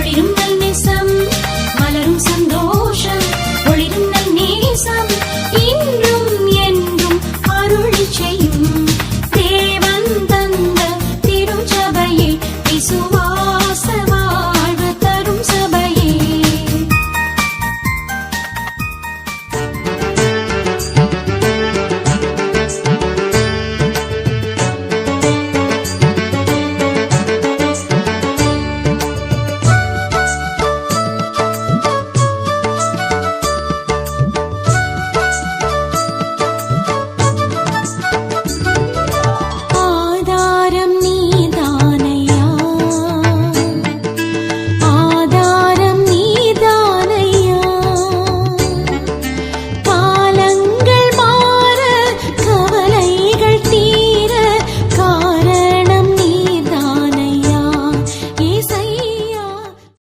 கோடிரும் நன்மை